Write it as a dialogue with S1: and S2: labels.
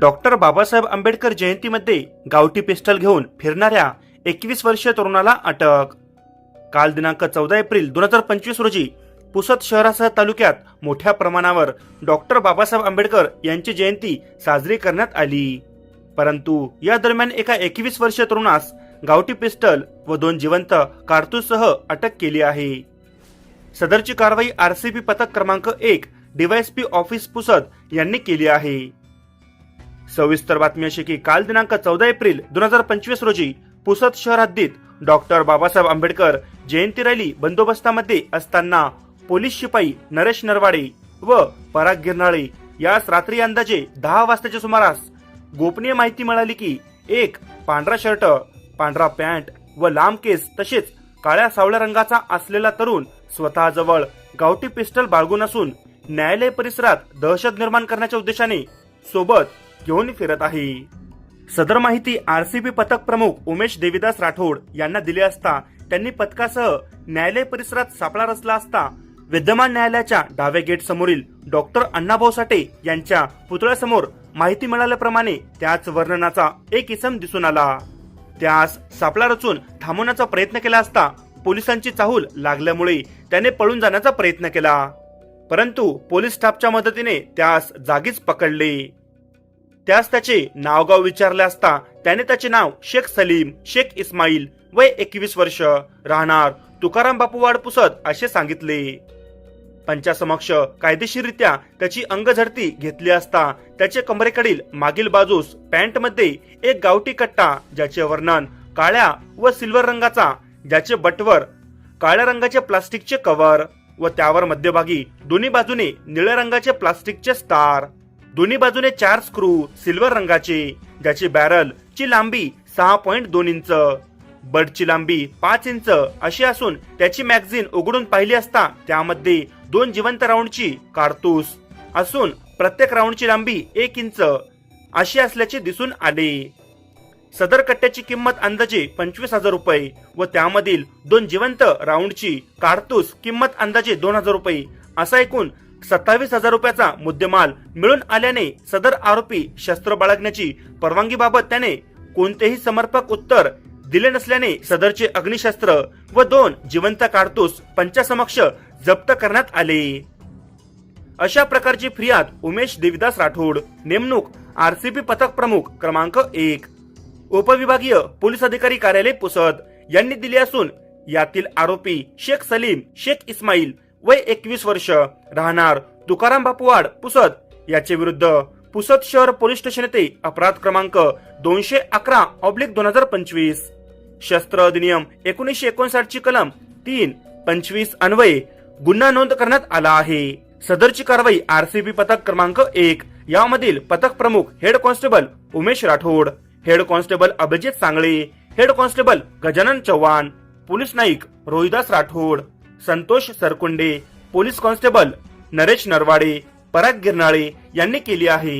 S1: Doctor Babasaheb Ambedkar जयंतीमध्ये गावठी pistol घेऊन फिरणाऱ्या एकवीस वर्षीय तरुणाला अटक. काल दिनांक चौदा एप्रिल दोन हजार पंचवीस रोजी पुसद शहरासह तालुक्यात मोठ्या प्रमाणावर डॉक्टर बाबासाहेब आंबेडकर यांची जयंती साजरी करण्यात आली. परंतु या दरम्यान एका एकवीस वर्षीय तरुणास गावठी पिस्टल व दोन जिवंत कारतूससह अटक केली आहे. सदरची कारवाई आरसीबी पथक क्रमांक एक डीवायएसपी ऑफिस पुसद यांनी केली आहे. सविस्तर बातमी अशी की काल दिनांक चौदा एप्रिल दोन हजार पंचवीस रोजी पुसद शहर हद्दीत डॉक्टर बाबासाहेब आंबेडकर जयंती रॅली बंदोबस्तामध्ये असताना पोलीस शिपाई नरेश नरवाडे व पराग गिरनाळे यास रात्री अंदाजे दहा वाजताच्या सुमारास गोपनीय माहिती मिळाली की एक पांढरा शर्ट पांढरा पॅन्ट व लांब केस तसेच काळ्या सावळ्या रंगाचा असलेला तरुण स्वतःजवळ गावठी पिस्टल बाळगून असून न्यायालय परिसरात दहशत निर्माण करण्याच्या उद्देशाने सोबत घेऊन फिरत आहे. सदर माहिती आरसीबी पथक प्रमुख उमेश देविदास राठोड यांना दिली असता त्यांनी पथकासह न्यायालय परिसरात सापळा रचला असता विद्यमान न्यायालयाच्या डाव्या गेट समोरील डॉक्टर अण्णाभाऊ साठे यांच्या पुतळ्यासमोर माहिती मिळाल्याप्रमाणे त्याच वर्णनाचा एक इसम दिसून आला. त्यास सापळा रचून थांबवण्याचा प्रयत्न केला असता पोलिसांची चाहूल लागल्यामुळे त्याने पळून जाण्याचा प्रयत्न केला. परंतु पोलीस स्टाफच्या मदतीने त्यास जागीच पकडले. त्यास त्याचे नावगाव विचारले असता त्याने त्याचे नाव शेख सलीम शेख इस्माईल वय एकवीस वर्ष. राहणार तुकाराम बापू वाड असे सांगितले. पंचासमक्ष कायदेशीररित्या त्याची अंगझडती घेतली असता त्याचे कमरेकडील मागील बाजूस पॅन्टमध्ये एक गावठी कट्टा ज्याचे वर्णन काळ्या व सिल्वर रंगाचा ज्याचे बटवर काळ्या रंगाचे प्लास्टिकचे कव्हर व त्यावर मध्यभागी दोन्ही बाजूने निळ्या रंगाचे प्लास्टिकचे स्टार. दोन्ही बाजूने चार स्क्रू सिल्वर रंगाचे ज्याची बॅरल ची लांबी सहा पॉइंट दोन इंच बर्डची लांबी पाच इंच अशी असून त्याची मॅगझिन उघडून पाहिली असता त्यामध्ये दोन जिवंत राऊंडची कारतूस असून प्रत्येक राऊंडची लांबी एक इंच अशी असल्याचे दिसून आले. सदर कट्ट्याची किंमत अंदाजे पंचवीस हजार रुपये व त्यामधील दोन जिवंत राऊंडची कारतूस किंमत अंदाजे दोन हजार रुपये असा एकूण सत्तावीस हजार रुपयाचा मुद्देमाल मिळून आल्याने सदर आरोपी शस्त्र बाळगण्याची परवानगीबाबत त्याने कोणतेही समर्पक उत्तर दिले नसल्याने सदरचे अग्निशस्त्र व दोन जिवंत कारतूस पंचासमक्ष जप्त करण्यात आले. अशा प्रकारची फिर्याद उमेश देविदास राठोड नेमणूक आरसीबी पथक प्रमुख क्रमांक एक उपविभागीय पोलीस अधिकारी कार्यालय पुसद यांनी दिली असून यातील आरोपी शेख सलीम शेख इस्माईल वय एकवीस वर्ष राहणार तुकाराम बापूवाड पुसद. याचे विरुद्ध पुसद शहर पोलीस स्टेशन येथे अपराध क्रमांक दोनशे अकरा ऑब्लिक दोन हजार पंचवीस. शस्त्र अधिनियम एकोणीसशे एकोणसाठ ची कलम तीन पंचवीस अन्वये गुन्हा नोंद करण्यात आला आहे. सदरची कारवाई आरसीबी पथक क्रमांक एक यामधील पथक प्रमुख head constable Umesh Rathod head constable Abhijit Sangle head constable Gajanan Chavan police naik Rohidas Rathod Santosh Sarkunde police constable Naresh Narwade Parag Girnale यांनी केली आहे.